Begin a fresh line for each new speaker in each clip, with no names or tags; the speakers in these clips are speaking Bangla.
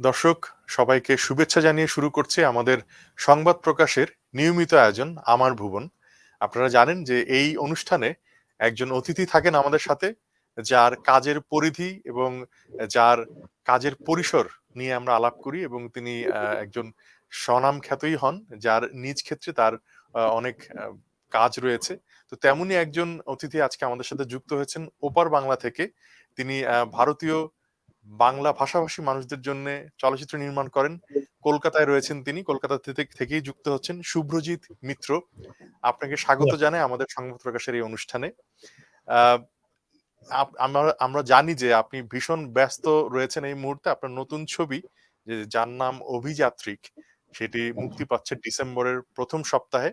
দর্শক, সবাইকে শুভেচ্ছা জানিয়ে শুরু করছে আমাদের সংবাদ প্রকাশের নিয়মিত আয়োজন আমার ভুবন। আপনারা জানেন যে এই অনুষ্ঠানে একজন অতিথি থাকেন আমাদের সাথে, যার কাজের পরিধি এবং যার কাজের পরিসর নিয়ে আমরা আলাপ করি এবং তিনি একজন স্বনাম খ্যাতই হন, যার নিজ ক্ষেত্রে তার অনেক কাজ রয়েছে। তো তেমনি একজন অতিথি আজকে আমাদের সাথে যুক্ত হয়েছেন ওপার বাংলা থেকে। তিনি ভারতীয় বাংলা ভাষাভাষী মানুষদের জন্য চলচ্চিত্র নির্মাণ করেন। কলকাতায় রয়েছেন তিনি। কলকাতা থেকে থেকেই যুক্ত হচ্ছেন শুভ্রজিৎ মিত্র। আপনাকে স্বাগত জানাই আমাদের সংবাদ প্রকাশের এই অনুষ্ঠানে। আমরা আমরা জানি যে আপনি ভীষণ ব্যস্ত রয়েছেন এই মুহূর্তে। আপনার নতুন ছবি যে যার নাম অভিযাত্রিক সেটি মুক্তি পাচ্ছে ডিসেম্বরের প্রথম সপ্তাহে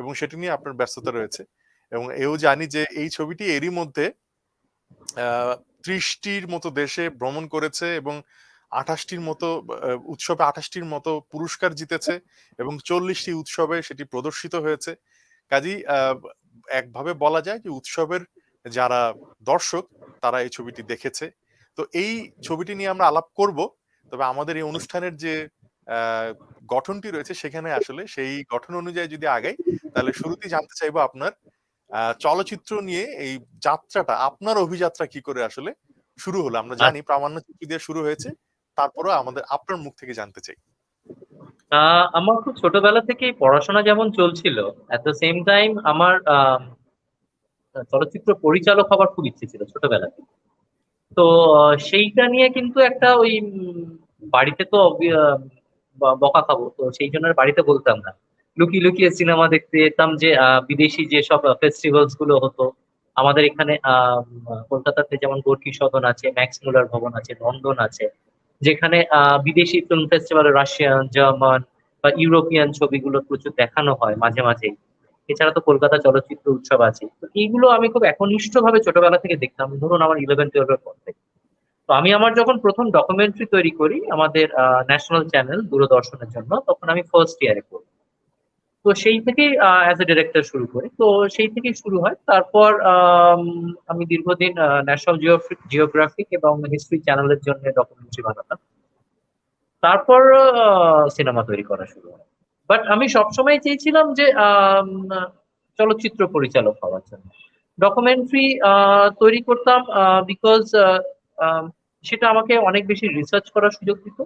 এবং সেটি নিয়ে আপনার ব্যস্ততা রয়েছে। এবং এও জানি যে এই ছবিটি এরই মধ্যে ত্রিশটির মতো দেশে ভ্রমণ করেছে এবং আঠাশটির মতো উৎসবে আঠাশটির মতো পুরস্কার জিতেছে এবং চল্লিশটি উৎসবে সেটি প্রদর্শিত হয়েছে। কাজী একভাবে বলা যায় যে উৎসবের যারা দর্শক, তারা এই ছবিটি দেখেছে। তো এই ছবিটি নিয়ে আমরা আলাপ করব, তবে আমাদের এই অনুষ্ঠানের যে গঠনটি রয়েছে সেখানে আসলে সেই গঠন অনুযায়ী যদি আগাই, তাহলে শুরুতেই জানতে চাইব আপনার চলচ্চিত্র নিয়ে এই যাত্রাটা আপনার অভিযাত্রা কি করে আসলে শুরু হলো? আমরা জানি প্রামাণ্য চিত্র দিয়ে শুরু হয়েছে তারপরেও আমাদের আপনার মুখ থেকে জানতে চাই।
আমার খুব ছোটবেলা থেকেই পড়াশোনা যেমন চলছিল এট দ্য সেম টাইম আমার চলচ্চিত্র পরিচালক হবার খুব ইচ্ছে ছিল ছোটবেলা থেকে। তো সেইটা নিয়ে কিন্তু একটা ওই বাড়িতে তো বকা খাব তো সেই জন্য বাড়িতে বলতাম না। লুকিয়ে লুকিয়ে সিনেমা দেখতে যেতাম যে বিদেশি যে সব ফেস্টিভ্যালসগুলো হতো, আমাদের এখানে কলকাতাতে যেমন গোর্কি সদন আছে, ম্যাক্স মুলার ভবন আছে, লন্ডন আছে, যেখানে বিদেশি ফিল্ম ফেস্টিভ্যাল রাশিয়ান, জার্মান বা ইউরোপিয়ান ছবিগুলো প্রচুর দেখানো হয় মাঝে মাঝেই। এছাড়া তো কলকাতা চলচ্চিত্র উৎসব আছে। তো এইগুলো আমি খুব একনিষ্ঠ ভাবে ছোটবেলা থেকে দেখতাম। ধরুন আমার ইলেভেন টুয়েলভের পর থেকে। তো আমি আমার যখন প্রথম ডকুমেন্টারি তৈরি করি আমাদের ন্যাশনাল চ্যানেল দূরদর্শনের জন্য, তখন আমি ফার্স্ট ইয়ারে করি তো সেই থেকেই অ্যাজ এ ডিরেক্টর শুরু করি। তো সেই থেকেই শুরু হয়। তারপর আম, দীর্ঘদিন ন্যাশনাল জিওগ্রাফিক এবং হিস্ট্রি চ্যানেলের জন্য ডকুমেন্টারি বানাতাম। তারপর সিনেমা তৈরি করা শুরু হয়। বাট আমি সবসময় চেয়েছিলাম যে চলচ্চিত্র পরিচালক হওয়ার জন্য। ডকুমেন্টারি তৈরি করতাম বিকজ সেটা আমাকে অনেক বেশি রিসার্চ করার সুযোগ দিত।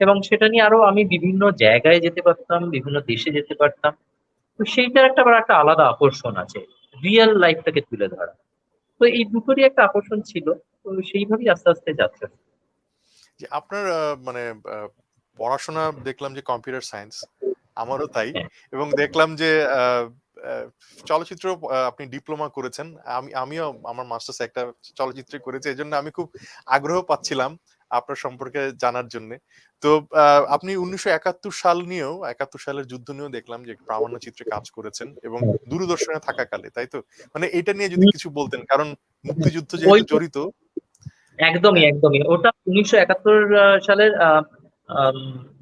এবং সেটা নিয়ে আরও আমি বিভিন্ন জায়গায় যেতে পারতাম বিভিন্ন দেশে যেতে পারতাম। তো সেইটার একটা আবার একটা আলাদা আকর্ষণ আছে রিয়েল লাইফটাকে তুলে ধরা। তো এই দুটোরই একটা আকর্ষণ ছিল তো সেইভাবেই আস্তে আস্তে যাত্রা
যে আপনার মানে পড়াশোনা দেখলাম যে কম্পিউটার সায়েন্স আমারও তাই।
হ্যাঁ।
এবং দেখলাম যে চলচ্চিত্র আপনি ডিপ্লোমা করেছেন। আমি আমিও আমার মাস্টার্স একটা চলচ্চিত্রে করেছি এই জন্য আমি খুব আগ্রহ পাচ্ছিলাম। আপনার সম্পর্কে জানার জন্য। তো আপনি উনিশশো একাত্তর সাল নিয়েও একাত্তর সালের যুদ্ধ নিয়েও দেখলাম যে প্রামাণ্য চিত্রে কাজ করেছেন এবং দূরদর্শনে থাকাকালে তাই তো? মানে এটা নিয়ে যদি কিছু বলতেন কারণ মুক্তিযুদ্ধ যেহেতু জড়িত।
একদমই একদমই। ওটা উনিশশো একাত্তর সালের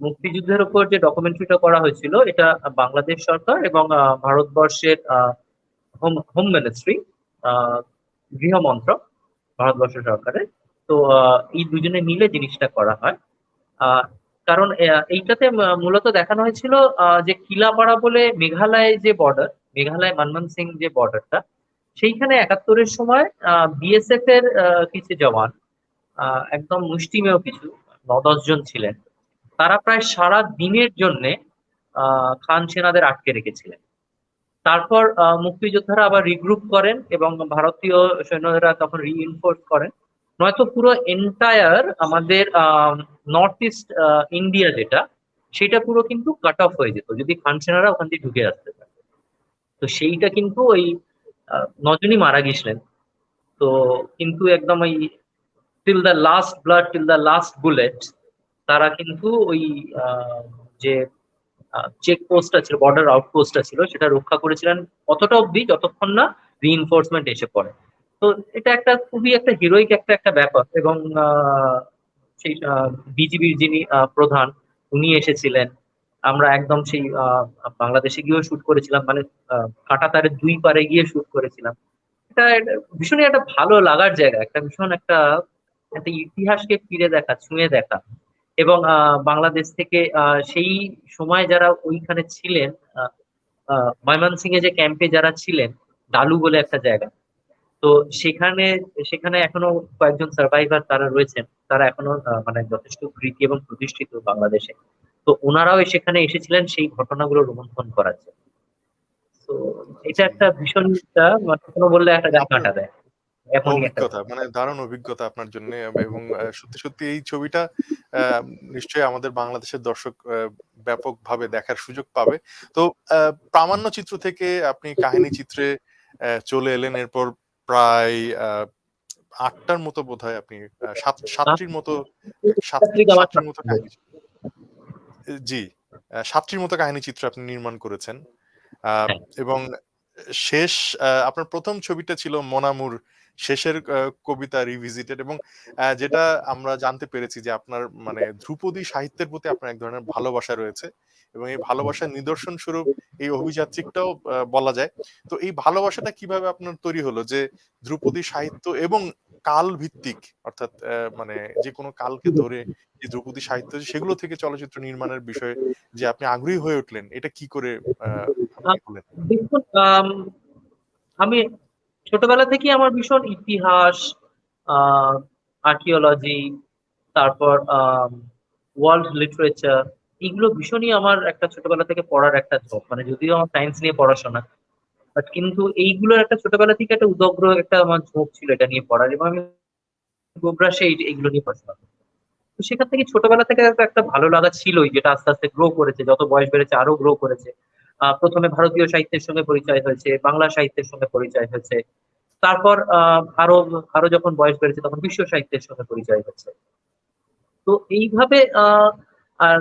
মুক্তিযুদ্ধের উপর যে ডকুমেন্টারিটা করা হয়েছিল এটা বাংলাদেশ সরকার এবং ভারতবর্ষের হোম হোম মিনিস্ট্রি গৃহ মন্ত্রক ভারতবর্ষ সরকারের। তো এই দুজনে মিলে জিনিসটা করা হয়। কারণ এইটাতে মূলত দেখানো হয়েছিল যে কিলাপাড়া বলে মেঘালয় যে বর্ডার মেঘালয় মনমোহন সিং যে বর্ডারটা সেইখানে একাত্তরের সময় বিএসএফ এর কিছু জওয়ান একদম মুষ্টিমেয় কিছু ন জন ছিলেন, তারা প্রায় সারা দিনের জন্য খান সেনাদের আটকে রেখেছিলেন। তারপর মুক্তিযোদ্ধারা আবার রিগ্রুপ করেন এবং ভারতীয় সৈন্যরা তখন রিইনফোর্স করেন। নয়তো পুরো এন্টায়ার আমাদের নর্থ ইস্ট ইন্ডিয়া যেটা, সেটা পুরো কিন্তু কাট অফ হয়ে যেত, যদি খান সেনারা ওখান দিয়ে ঢুকে আসতে পারে। তো সেইটা কিন্তু ওই নজনই মারা গেছিলেন। তো কিন্তু একদম ওই till the last blood till the last bullet তারা কিন্তু ওই যে চেক পোস্টটা ছিল বর্ডার আউটপোস্টটা ছিল, সেটা রক্ষা করেছিলেন। অতটা অবধি যতক্ষণ না রিইনফোর্সমেন্ট এসে পড়ে। তো এটা একটা খুবই একটা হিরোইক একটা একটা ব্যাপার এবং সেই বিজিবির যিনি প্রধান উনি এসেছিলেন। আমরা একদম সেই বাংলাদেশে গিয়েও শুট করেছিলাম মানে আহ, কাঁটাতারের দুই পারে গিয়ে শুট করেছিলাম। এটা ভীষণই একটা ভালো লাগার জায়গা একটা ভীষণ একটা একটা ইতিহাসকে ফিরে দেখা ছুঁয়ে দেখা। এবং বাংলাদেশ থেকে সেই সময় যারা ওইখানে ছিলেন ময়মনসিংহে যে ক্যাম্পে যারা ছিলেন ডালু বলে একটা জায়গা তো সেখানে সেখানে এখনও কয়েকজন সার্ভাইভার তারা রয়েছেন। তারা এখনও মানে যথেষ্ট কৃতি এবং প্রতিষ্ঠিত বাংলাদেশে। তো ওনারাও সেখানে এসেছিলেন সেই ঘটনাগুলো রোমন্থন করার জন্য। তো এটা একটা ভীষণ মানে কোনো বললে একটা গা কাটা দেয়।
অভিজ্ঞতা মানে দারুণ অভিজ্ঞতা আপনার জন্য। এবং সত্যি সত্যি এই ছবিটা আহ, নিশ্চয়ই আমাদের বাংলাদেশের দর্শক ব্যাপকভাবে দেখার সুযোগ পাবে। তো আহ, প্রামাণ্য চিত্র থেকে আপনি কাহিনী চিত্রে চলে এলেন। এরপর প্রায় আটটার মতো বোধ হয় আপনি সাত সাতটির মতো সাতটির মতো কাহিনী জি সাতটির মতো কাহিনী চিত্র আপনি নির্মাণ করেছেন। আহ,
হ্যাঁ।
এবং শেষ আপনার প্রথম ছবিটা ছিল মনামুর শেষের কবিতা রিভিজিটেড এবং আহ, যেটা আমরা জানতে পেরেছি যে আপনার মানে ধ্রুপদী সাহিত্যের প্রতি আপনার এক ধরনের ভালোবাসা রয়েছে। এবং এই ভালোবাসার নিদর্শন স্বরূপ এই অভিযাত্রিকটাও বলা যায়। তো এই ভালোবাসাটা কীভাবে আপনার তৈরি হলো? যে ধ্রুপদী সাহিত্য এবং কাল ভিত্তিক অর্থাৎ মানে যে কোনো কালকে ধরে যে ধ্রুপদী সাহিত্য সেগুলো থেকে চলচ্চিত্র নির্মাণের বিষয়ে যে আপনি আগ্রহী হয়ে উঠলেন, এটা কি করে
আমি ছোটবেলা থেকেই আমার ভীষণ ইতিহাস আর্কিওলজি তারপর ওয়ার্ল্ড লিটারেচার এগুলো ভীষণই আমার একটা ছোটবেলা থেকে পড়ার একটা ঝোঁক। মানে যদিও আমার সায়েন্স নিয়ে পড়াশোনা বাট কিন্তু এইগুলোর একটা ছোটবেলা থেকে একটা উদগ্র একটা আমার ঝোঁক ছিল এটা নিয়ে পড়ার এবং আমি গোগ্রাসে এইগুলো নিয়ে পড়াশোনা তো সেখান থেকে ছোটবেলা থেকে একটা- ভালো লাগা ছিলই যেটা আস্তে আস্তে গ্রো করেছে যত বয়স বেড়েছে আরও গ্রো করেছে। প্রথমে ভারতীয় সাহিত্যের সঙ্গে পরিচয় হয়েছে বাংলা সাহিত্যের সঙ্গে পরিচয় হয়েছে। তারপর আহ, আরও আরও যখন বয়স বেড়েছে তখন বিশ্ব সাহিত্যের সঙ্গে পরিচয় হয়েছে। তো এইভাবে আর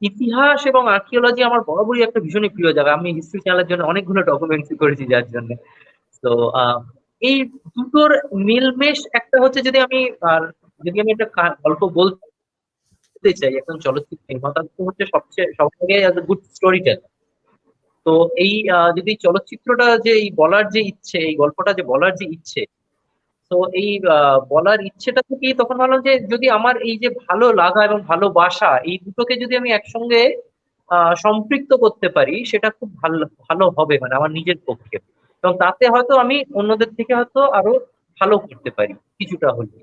ইতিহাস এবং আর্কিওলজি আমার বরাবরই একটা ভীষণই প্রিয় জায়গা। আমি হিস্ট্রি চ্যানেলের জন্য অনেকগুলো ডকুমেন্টারি করেছি যার জন্য। তো এই দুটোর মিলমেশ একটা হচ্ছে যদি আমি, আর যদি আমি একটা গল্প বলতে চাই একজন চলচ্চিত্র নির্মাতা হচ্ছে সবচেয়ে, সব থেকে গুড স্টোরি টেলার তো এই যদি চলচ্চিত্রটা যে এই বলার যে ইচ্ছে, এই গল্পটা যে বলার যে ইচ্ছে তো এই বলার ইচ্ছেটা থেকেই তখন ভাবলাম যে যদি আমার এই যে ভালো লাগা এবং ভালোবাসা এই দুটোকে যদি আমি একসঙ্গে সম্পৃক্ত করতে পারি, সেটা খুব ভালো ভালো হবে মানে আমার নিজের পক্ষে। এবং তাতে হয়তো আমি অন্যদের থেকে হয়তো আরও ভালো করতে পারি, কিছুটা হলে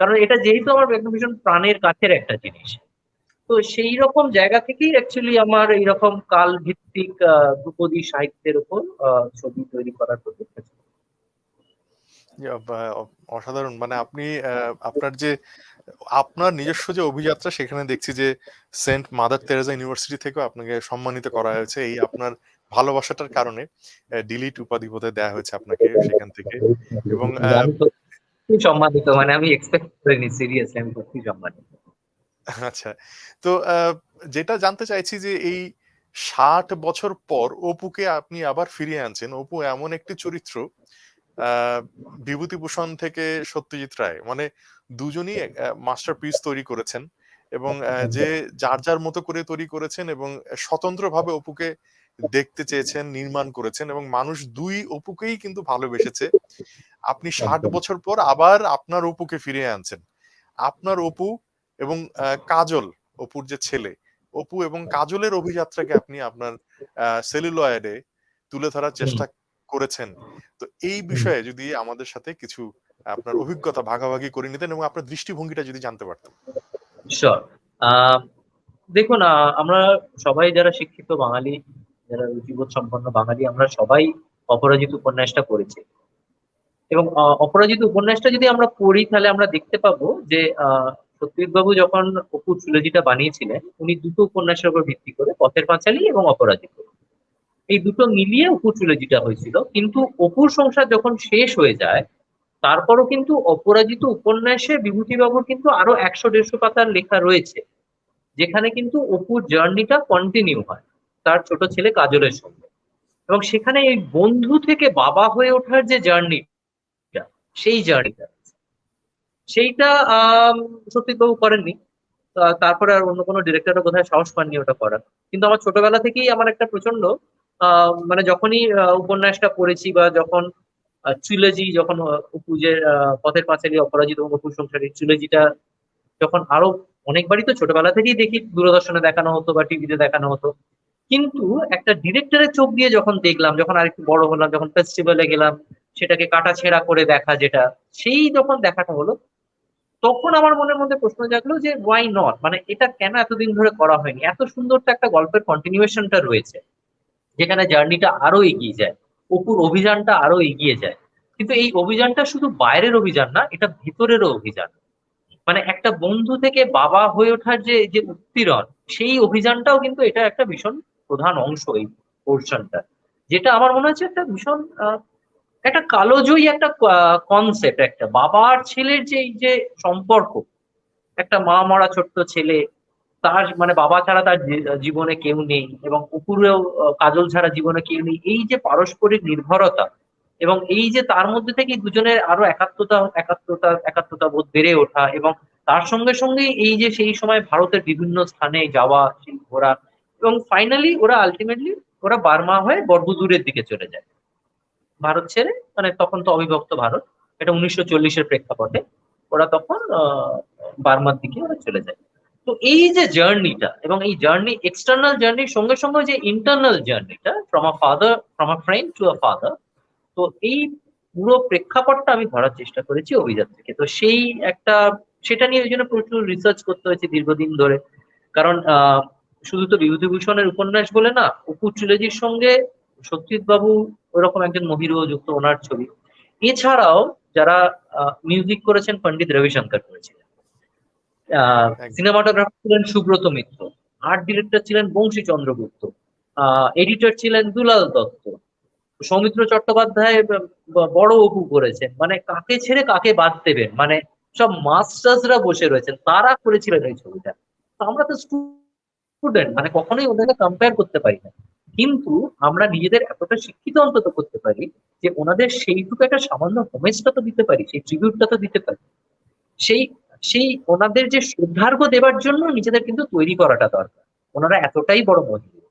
কারণ এটা যেহেতু আমার একদম ভীষণ প্রাণের কাছের একটা জিনিস। তো সেই রকম জায়গা থেকেই অ্যাকচুয়ালি আমার এইরকম কাল ভিত্তিক ধ্রুপদী সাহিত্যের উপর ছবি তৈরি করার প্রতি
অসাধারণ। মানে আপনি আপনার যে আপনার নিজস্ব যে অভিযাত্রা সেখানে দেখছি যে সেন্ট মাদার তেরেজা ইউনিভার্সিটি থেকে আপনাকে সম্মানিত করা হয়েছে। এই আপনার ভালোবাসাটার কারণে ডিলিট উপাধি বোধহয় দেওয়া হয়েছে আপনাকে সেখান থেকে। এবং
সম্মানিত মানে আমি এক্সপেক্ট করিনি সিরিয়াসলি আমি সত্যি সম্মানিত।
আচ্ছা তো আহ, যেটা জানতে চাইছি যে এই ষাট বছর পর অপুকে আপনি আবার ফিরিয়ে আনছেন। অপু এমন একটি চরিত্র বিভূতিভূষণ থেকে সত্যজিৎ রায়। মানে দুজনই মাস্টার পিস তৈরি করেছেন এবং যে যার যার মতো করে তৈরি করেছেন এবং স্বতন্ত্রভাবে অপুকে দেখতে চেয়েছেন নির্মাণ করেছেন এবং মানুষ দুই অপুকেই কিন্তু ভালোবেসেছে। আপনি ষাট বছর পর আবার আপনার অপুকে ফিরে আনছেন। আপনার অপু এবং কাজল অপুর যে ছেলে অপু এবং কাজলের অভিযাত্রাকে আপনি আপনার সেলুলয়েডে তুলে ধরার চেষ্টা করেছেন। তো এই বিষয়ে যদি আমাদের সাথে কিছু আপনার অভিজ্ঞতা ভাগাভাগি করে নিতেন এবং আপনার দৃষ্টিভঙ্গিটা যদি জানতে পারতাম
দেখুন আহ, আমরা সবাই যারা শিক্ষিত বাঙালি যারা রুচিবোধ সম্পন্ন বাঙালি আমরা সবাই অপরাজিত উপন্যাসটা পড়েছি। এবং অপরাজিত উপন্যাসটা যদি আমরা পড়ি তাহলে আমরা দেখতে পাবো যে বাবু যখন অপু ট্রিলজিটা বানিয়েছিলেন উনি দুটো উপন্যাসের উপর ভিত্তি করে পথের পাঁচালী এবং অপরাজিত। এই দুটো মিলিয়ে অপু ট্রিলজিটা হয়েছিল। কিন্তু অপুর সংসার যখন শেষ হয়ে যায়, তারপরও কিন্তু অপরাজিত উপন্যাসে বিভূতিবাবুর কিন্তু আরও একশো দেড়শো পাতার লেখা রয়েছে, যেখানে কিন্তু অপুর জার্নিটা কন্টিনিউ হয় তার ছোট ছেলে কাজলের সঙ্গে। এবং সেখানে এই বন্ধু থেকে বাবা হয়ে ওঠার যে জার্নিটা সেই জার্নিটা সেইটা আহ সত্যিবাবু করেননি। তারপরে আর অন্য কোনো ডিরেক্টরও বোধহয় সাহস পাননি ওটা করার। কিন্তু আমার ছোটবেলা থেকেই আমার একটা প্রচণ্ড মানে যখনই উপন্যাসটা পড়েছি বা যখন ট্রিলজি যখন অপু আহ, পথের পাঁচালী অপরাজিত এবং অপুর সংসারী ট্রিলজিটা যখন আরও অনেকবারই তো ছোটবেলা থেকেই দেখি দূরদর্শনে দেখানো হতো বা টিভিতে দেখানো হতো। কিন্তু একটা ডিরেক্টরের চোখ দিয়ে যখন দেখলাম যখন আর একটু বড় হলাম যখন ফেস্টিভ্যালে গেলাম সেটাকে কাটা ছেঁড়া করে দেখা যেটা সেই যখন দেখাটা হলো তখন আমার মনের মধ্যে প্রশ্ন জাগলো যে ওয়াই নট মানে এটা কেন এতদিন ধরে করা হয়নি? এত সুন্দর তো একটা গল্পের কন্টিনিউয়েশনটা রয়েছে। যেখানে জার্নিটা আরও এগিয়ে যায়, অপুর অভিযানটা আরও এগিয়ে যায়। কিন্তু এই অভিযানটা শুধু বাইরের অভিযান না, এটা ভিতরেরও অভিযান। মানে একটা বন্ধু থেকে বাবা হয়ে ওঠার যে যে উত্তীরণ, সেই অভিযানটাও কিন্তু এটা একটা ভীষণ প্রধান অংশ এই পোর্শনটা যেটা আমার মনে হচ্ছে একটা ভীষণ একটা কালোজয়ী একটা কনসেপ্ট একটা বাবা আর ছেলের যে যে সম্পর্ক, একটা মা মরা ছোট্ট ছেলে তার মানে বাবা ছাড়া তার জীবনে কেউ নেই এবং আহ, কাজল ছাড়া জীবনে কেউ নেই। এই যে পারস্পরিক নির্ভরতা এবং এই যে তার মধ্যে থেকে দুজনের আরও একাত্মতা একাত্মতা একাত্মতা বোধ বেড়ে ওঠা এবং তার সঙ্গে সঙ্গে এই যে সেই সময় ভারতের বিভিন্ন স্থানে যাওয়া সেই ঘোরা এবং ফাইনালি ওরা আলটিমেটলি ওরা বার্মা হয়ে বর্গদূরের দিকে চলে যায়। ভারত ছেড়ে মানে তখন তো অবিভক্ত ভারত। এটা উনিশশো চল্লিশের প্রেক্ষাপটে ওরা তখন বার্মার দিকে ওরা চলে যায়। তো এই যে জার্নিটা এবং এই জার্নি এক্সটার্নাল জার্নির সঙ্গে সঙ্গে যে ইন্টারনাল জার্নিটা from a father from a friend to a father তো এই পুরো প্রেক্ষাপটটা আমি ধরার চেষ্টা করেছি অভিযান থেকে তো সেই একটা, সেটা নিয়ে ওই জন্য প্রচুর রিসার্চ করতে হয়েছে দীর্ঘদিন ধরে। কারণ শুধু তো বিভূতিভূষণের উপন্যাস বলে না, অপু ট্রিলজির সঙ্গে সত্যজিৎ বাবু ওরকম একজন মহিরুহ যুক্ত ওনার ছবি। এছাড়াও যারা মিউজিক করেছেন পণ্ডিত রবিশঙ্কর
একদম।
সিনেমাটোগ্রাফার ছিলেন সুব্রত মিত্র আর্ট ডিরেক্টর ছিলেন বংশী চন্দ্রগুপ্ত এডিটর ছিলেন দুলাল দত্ত। সৌমিত্র চট্টোপাধ্যায় বড় অপু করেছেন। মানে কাকে ছেড়ে কাকে বাদ দেবেন? মানে সব মাস্টার্সরা বসে রয়েছেন তারা করেছিলেন এই ছবিটা। তো আমরা তো স্টুডেন্ট মানে কখনোই ওদেরকে কম্পেয়ার করতে পারি না। কিন্তু আমরা নিজেদের এতটা শিক্ষিত অন্তত করতে পারি যে ওনাদের সেইটুকু একটা সামান্য হোমেজটা তো দিতে পারি সেই ট্রিবিউটটা তো দিতে পারি। সেই সেই ওনাদের যে শ্রদ্ধার্ঘ দেবার জন্য নিজেদের কিন্তু তৈরি করাটা দরকার। ওনারা এতটাই বড় মহিলা।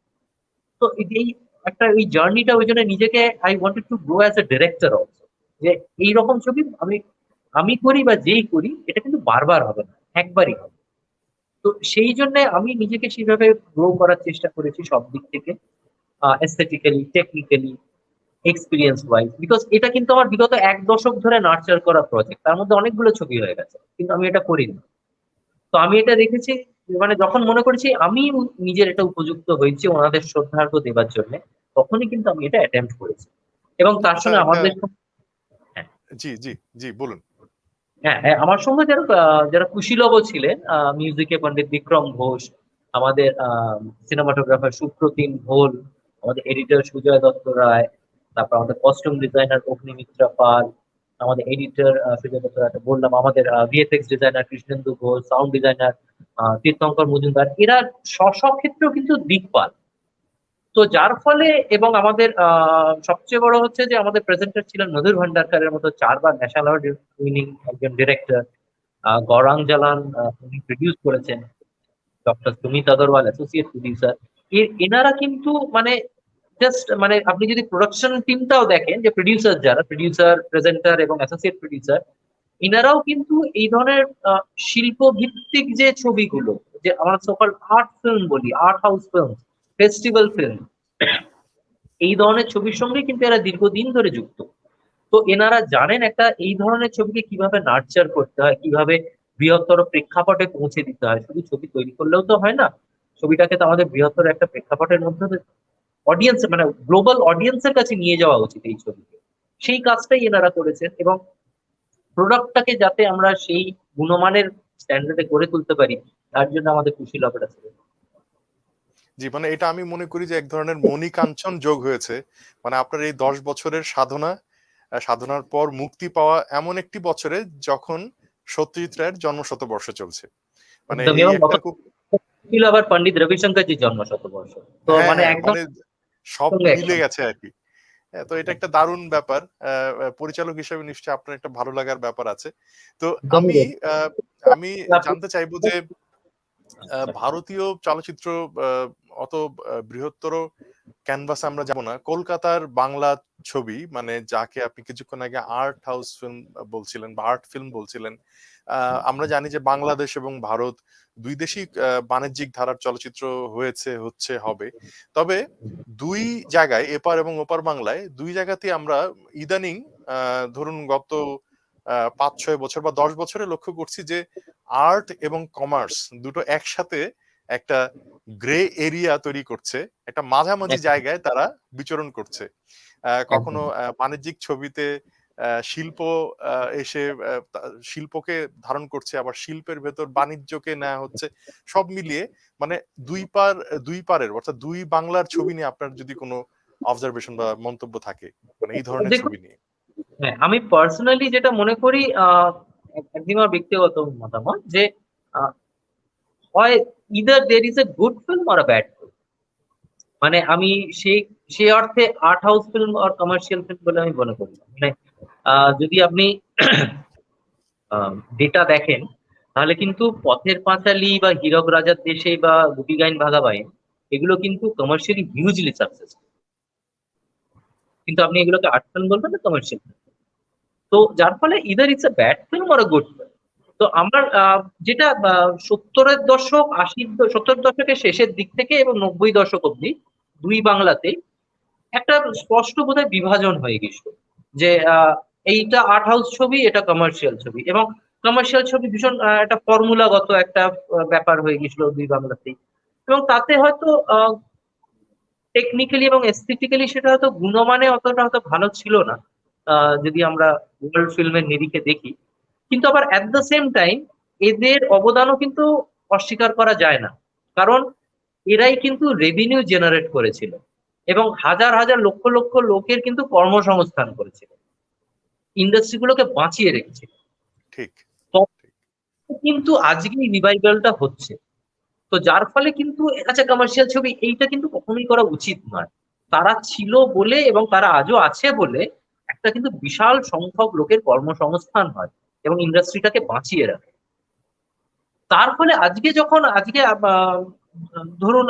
তো এই- একটা এই জার্নিটা ওই জন্য নিজেকে I wanted to grow as a director also যে এই রকম ছবি আমি আমি করি বা যেই করি, এটা কিন্তু বারবার হবে না, একবারই হবে। তো সেই জন্য আমি নিজেকে সেইভাবে গ্রো করার চেষ্টা করেছি সব দিক থেকে aesthetically technically experience wise because এটা কিন্তু আমার বিগত এক দশক ধরে নার্চার করা প্রজেক্ট তার মধ্যে অনেকগুলো ছবি হয়ে গেছে কিন্তু আমি এটা করিনি। তো আমি এটা দেখেছি মানে যখন মনে করেছি আমি নিজের এটা উপযুক্ত হয়েছি ওনাদের শ্রদ্ধার্ঘ দেবার জন্য তখনই কিন্তু আমি এটা অ্যাটেম্প্ট করেছি। এবং তার সঙ্গে
আচ্ছা,
আমাদের
জি জি জি বলুন।
হ্যাঁ হ্যাঁ আমার সঙ্গে যারা যারা কুশীলব ছিলেন মিউজিকে পণ্ডিত বিক্রম ঘোষ আমাদের সিনেমাটোগ্রাফার সুপ্রতিম ভোল আমাদের এডিটর সুজয় দত্ত রায় তারপর আমাদের কস্টিউম ডিজাইনার অগ্নিমিত্রা পাল, আমাদের এডিটর বললাম, আমাদের VFX designer Krishnendu Ghosh sound designer Tirthankar Majumdar, এরা স্ব ক্ষেত্রেও কিন্তু দিকপাল। তো যার ফলে এবং আমাদের সবচেয়ে বড় হচ্ছে যে আমাদের প্রেজেন্টার ছিলেন মধুর ভান্ডারকারের মতো চারবার ন্যাশনাল উইনিং একজন ডিরেক্টর গৌরাং জালান উনি প্রডিউস করেছেন। Doctor Sumit Agarwal associate producer এনারা কিন্তু মানে জাস্ট মানে আপনি যদি প্রোডাকশন টিমটাও দেখেন, যে প্রডিউসার যারা প্রডিউসার প্রেজেন্টার এবং অ্যাসোসিয়েট প্রডিউসার এনারাও কিন্তু এই ধরনের শিল্প ভিত্তিক যে ছবিগুলো, যে আমরা সকল আর্ট ফিল্ম বলি art house film festival film এই ধরনের ছবির সঙ্গে কিন্তু এরা দীর্ঘদিন ধরে যুক্ত। তো এনারা জানেন একটা, এই ধরনের ছবিকে কীভাবে নার্চার করতে হয়, কীভাবে বৃহত্তর প্রেক্ষাপটে পৌঁছে দিতে হয়। শুধু ছবি তৈরি করলেও তো হয় না, ছবিটাকে তো আমাদের বৃহত্তর একটা প্রেক্ষাপটের মধ্যে অডিয়েন্স মানে গ্লোবাল অডিয়েন্সের কাছে নিয়ে যাওয়া উচিত এই ছবিকে। সেই কাজটাই এনারা করেছেন এবং প্রোডাক্টটাকে যাতে আমরা সেই গুণমানের স্ট্যান্ডার্ডে করে তুলতে পারি তার জন্য আমাদের কুশীল হবে ছিল।
জি মানে এটা আমি মনে করি যে এক ধরনের মণিকাঞ্চন যোগ হয়েছে। মানে আপনার এই দশ বছরের সাধনা সাধনার পর মুক্তি পাওয়া এমন একটি বছরে যখন সত্যজিৎ রায়ের জন্মশতবর্ষ চলছে। মানে
আবার পণ্ডিত রবিশঙ্করজির জন্ম শতবর্ষ তো
হ্যাঁ,
মানে
হ্যাঁ,
একদম
মানে সব মিলে গেছে। আর কি হ্যাঁ, তো এটা একটা দারুণ ব্যাপার। পরিচালক হিসেবে নিশ্চয়ই আপনার একটা ভালো লাগার ব্যাপার আছে। তো আমি আহ, আমি জানতে চাইব যে আহ, ভারতীয় চলচ্চিত্র আহ, অত বৃহত্তর ক্যানভাসে আমরা যাব না। কলকাতার বাংলা ছবি মানে যাকে আপনি কিছুক্ষণ আগে আর্ট হাউস ফিল্ম বলছিলেন বা আর্ট ফিল্ম বলছিলেন আহ, আমরা জানি যে বাংলাদেশ এবং ভারত দুই দেশই আহ, বাণিজ্যিক ধারার চলচ্চিত্র হয়েছে হচ্ছে হবে। তবে দুই জায়গায় এপার এবং ওপার বাংলায় দুই জায়গাতেই আমরা ইদানিং আহ, ধরুন গত আহ, পাঁচ ছয় বছর বা দশ বছরে লক্ষ্য করছি যে আর্ট এবং কমার্স দুটো একসাথে একটা গ্রে এরিয়া তৈরি করছে একটা মাঝামাঝি জায়গায় তারা বিচরণ করছে। কখনো বাণিজ্যিক ছবিতে শিল্প এসে শিল্পকে ধারণ করছে আবার শিল্পের ভেতর বাণিজ্যকে নেওয়া হচ্ছে সব মিলিয়ে মানে দুই পার দুই পারের অর্থাৎ দুই বাংলার ছবি নিয়ে আপনার যদি কোনো অবজারভেশন বা মন্তব্য থাকে মানে এই ধরনের ছবি নিয়ে।
হ্যাঁ আমি পার্সোনালি যেটা মনে করি আহ, আমার ব্যক্তিগত মতামত যে হয় either there is a good film or bad film মানে আমি সেই সেই অর্থে আর্ট হাউস ফিল্ম আর কমার্শিয়াল ফিল্ম বলে আমি মনে করি মানে যদি আপনি ডেটা দেখেন, তাহলে কিন্তু পথের পাঁচালী বা হীরক রাজার দেশে বা গুপি গাইন ভাগাবাইন এগুলো কিন্তু কমার্শিয়ালি হিউজলি সাকসেস কিন্তু আপনি এগুলোকে আর্ট ফিল্ম বলবেন না কমার্শিয়াল তো যার ফলে either it's a bad film or good film তো আমার যেটা সত্তরের দশক, আশির সত্তরের দশকের শেষের দিক থেকে এবং নব্বই দশক অব্দি দুই বাংলাতে একটা স্পষ্ট বোধহয় বিভাজন হয়ে গেছিল যে এইটা আর্ট হাউস ছবি, এটা কমার্শিয়াল ছবি এবং কমার্শিয়াল ছবি ভীষণ একটা ফর্মুলাগত একটা ব্যাপার হয়ে গেছিল দুই বাংলাতেই। এবং তাতে হয়তো টেকনিক্যালি এবং এস্থেটিক্যালি সেটা হয়তো গুণমানে অতটা হয়তো ভালো ছিল না। যদি আমরা ওয়ার্ল্ড ফিল্মের নিরিখে দেখি। কিন্তু আবার অ্যাট দ্য সেম টাইম এদের অবদানও কিন্তু অস্বীকার করা যায় না। কারণ এরাই কিন্তু রেভিনিউ জেনারেট করেছিল এবং হাজার হাজার লক্ষ লক্ষ লোকের কিন্তু কর্মসংস্থান করেছিল। ইন্ডাস্ট্রিগুলোকে বাঁচিয়ে রেখেছিল।
ঠিক।
কিন্তু আজকে রিভাইভালটা হচ্ছে। তো যার ফলে কিন্তু আচ্ছা কমার্শিয়াল ছবি এইটা কিন্তু কখনোই করা উচিত নয়। তারা ছিল বলে এবং তারা আজও আছে বলে একটা কিন্তু বিশাল সংখ্যক লোকের কর্মসংস্থান হয়। এবং ইন্ডাস্ট্রিটাকে বাঁচিয়ে রাখে। তার ফলে আজকে যখন, আজকে ধরুন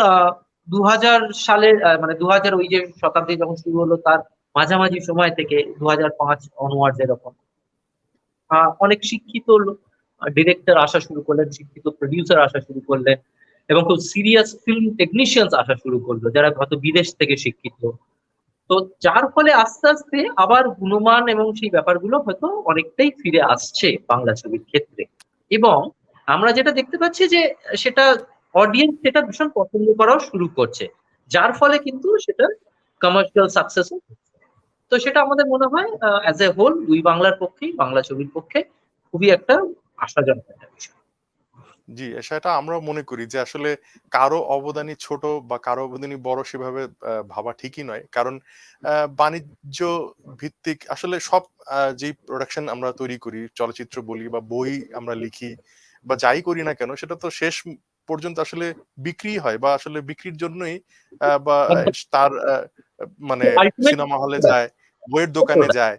দু হাজার সালের মানে দু হাজার ওই যে শতাব্দী যখন শুরু হলো, তার মাঝামাঝি সময় থেকে দু হাজার পাঁচ অনওয়ার্ডস এরকম অনেক শিক্ষিত ডিরেক্টর আসা শুরু করলেন, শিক্ষিত প্রডিউসার আসা শুরু করলেন, এবং খুব সিরিয়াস ফিল্ম টেকনিশিয়ানস আসা শুরু করল, যারা হয়তো বিদেশ থেকে শিক্ষিত। তো যার ফলে আস্তে আস্তে আবার গুণমান এবং সেই ব্যাপারগুলো হয়তো অনেকটাই ফিরে আসছে বাংলা ছবির ক্ষেত্রে। এবং আমরা যেটা দেখতে পাচ্ছি যে সেটা অডিয়েন্স সেটা ভীষণ পছন্দ করাও শুরু করছে, যার ফলে কিন্তু সেটা কমার্শিয়াল সাকসেস তো সেটা আমাদের মনে হয় অ্যাজ এ হোল দুই বাংলার পক্ষেই, বাংলা ছবির পক্ষে খুবই একটা আশাজনক একটা বিষয়।
জি সেটা আমরা মনে করি যে আসলে কারও অবদানই ছোট বা কারও অবদানই বড় সেভাবে ভাবা ঠিকই নয়। কারণ বাণিজ্য ভিত্তিক আসলে সব যেই প্রোডাকশন আমরা তৈরি করি চলচ্চিত্র বলি বা বই আমরা লিখি বা যাই করি না কেন সেটা তো শেষ পর্যন্ত আসলে বিক্রি হয় বা আসলে বিক্রির জন্যই বা তার মানে সিনেমা হলে যায় বইয়ের দোকানে যায়।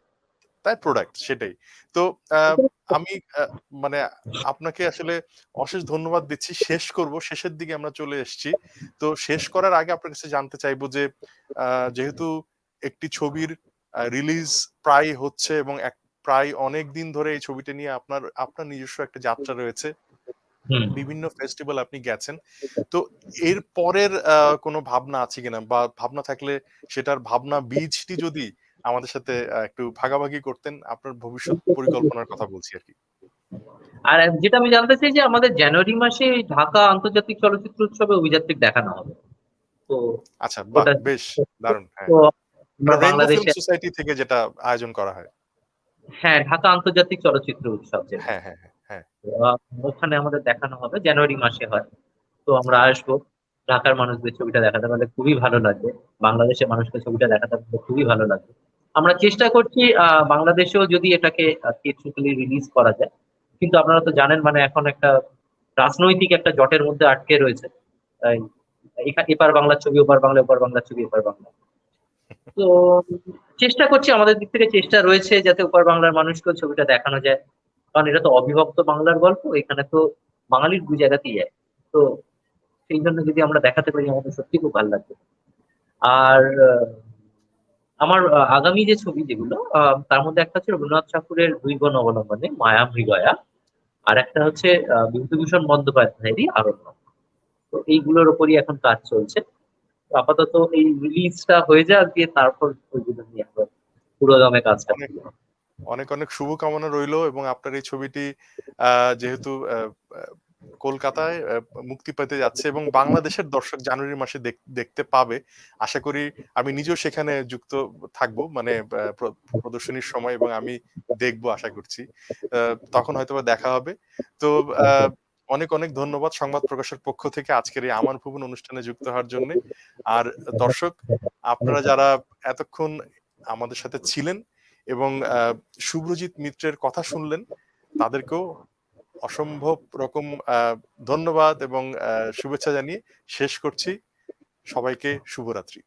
তাই প্রোডাক্ট সেটাই। তো আহ, আমি আহ, মানে আপনাকে আসলে অশেষ ধন্যবাদ দিচ্ছি। শেষ করব শেষের দিকে আমরা চলে এসেছি। তো শেষ করার আগে আপনার কাছে জানতে চাইব যে আহ, যেহেতু একটি ছবির রিলিজ প্রায় হচ্ছে এবং এক প্রায় অনেক দিন ধরে এই ছবিটা নিয়ে আপনার আপনার নিজস্ব একটা যাত্রা রয়েছে। বিভিন্ন ফেস্টিভ্যাল আপনি গেছেন। তো এর পরের আহ, কোনো ভাবনা আছে কিনা? বা ভাবনা থাকলে সেটার ভাবনা বীজটি যদি আমাদের সাথে আহ, একটু ভাগাভাগি করতেন। আপনার ভবিষ্যৎ পরিকল্পনার কথা বলছি আর কি।
আর যেটা আমি জানতে চাই যে আমাদের জানুয়ারি মাসে ঢাকা আন্তর্জাতিক চলচ্চিত্র উৎসবে অভিযাত্রিক দেখানো হবে। তো
আচ্ছা বেশ দারুণ হ্যাঁ। রেইনবো
বাংলাদেশে
সোসাইটি থেকে যেটা আয়োজন করা হয়।
হ্যাঁ ঢাকা আন্তর্জাতিক চলচ্চিত্র উৎসব যেটা।
হ্যাঁ হ্যাঁ হ্যাঁ হ্যাঁ।
ওখানে আমাদের দেখানো হবে জানুয়ারি মাসে হয়। তো আমরা আসব ঢাকার মানুষদের ছবিটা দেখাতে পারলে খুবই ভালো লাগবে। বাংলাদেশের মানুষকে ছবিটা দেখাতে পারলে খুবই ভালো লাগবে। আমরা চেষ্টা করছি বাংলাদেশেও যদি এটাকে থিয়েট্রিক্যালি রিলিজ করা যায়। কিন্তু আপনারা তো জানেন মানে এখন একটা রাজনৈতিক একটা জটের মধ্যে আটকে রয়েছে। এপার বাংলার ছবি, ওপার বাংলা, ওপার বাংলার ছবি, এপার বাংলা। তো চেষ্টা করছি, আমাদের দিক থেকে চেষ্টা রয়েছে যাতে ওপার বাংলার মানুষকেও ছবিটা দেখানো যায়। কারণ এটা তো অবিভক্ত বাংলার গল্প, এখানে তো বাঙালির দু জায়গাতেই যায় তো সেই জন্য যদি আমরা দেখাতে পারি, আমাদের সত্যি খুব ভালো লাগবে। আর আমার আগামী যে ছবি যেগুলো তার মধ্যে একটা হচ্ছে রবীন্দ্রনাথ ঠাকুরের দুই গণ অবলম্বনে মায়া মৃগয়া আর একটা হচ্ছে বিভূতিভূষণ বন্দ্যোপাধ্যায়েরই আরণ্য। তো এইগুলোর উপরই এখন কাজ চলছে। আপাতত এই রিলিজটা হয়ে যাক দিয়ে তারপর ওইগুলো নিয়ে আমরা পুরো দমে কাজটা
অনেক- অনেক শুভকামনা রইল এবং আপনার এই ছবিটি আহ, যেহেতু কলকাতায় মুক্তি পেতে যাচ্ছে এবং বাংলাদেশের দর্শক জানুয়ারি মাসে দেখতে পাবে। আশা করি আমি নিজেও সেখানে যুক্ত থাকব মানে প্রদর্শনীর সময় এবং আমি দেখব, আশা করছি। তখন হয়তোবা দেখা হবে। তো অনেক অনেক ধন্যবাদ সংবাদ প্রকাশের পক্ষ থেকে আজকের এই আমার ভুবন অনুষ্ঠানে যুক্ত হওয়ার জন্য। আর দর্শক, আপনারা যারা এতক্ষণ আমাদের সাথে ছিলেন এবং শুভ্রজিৎ মিত্রের কথা শুনলেন, তাদেরকেও অসম্ভব রকম ধন্যবাদ এবং শুভেচ্ছা জানিয়ে শেষ করছি। সবাইকে শুভরাত্রি।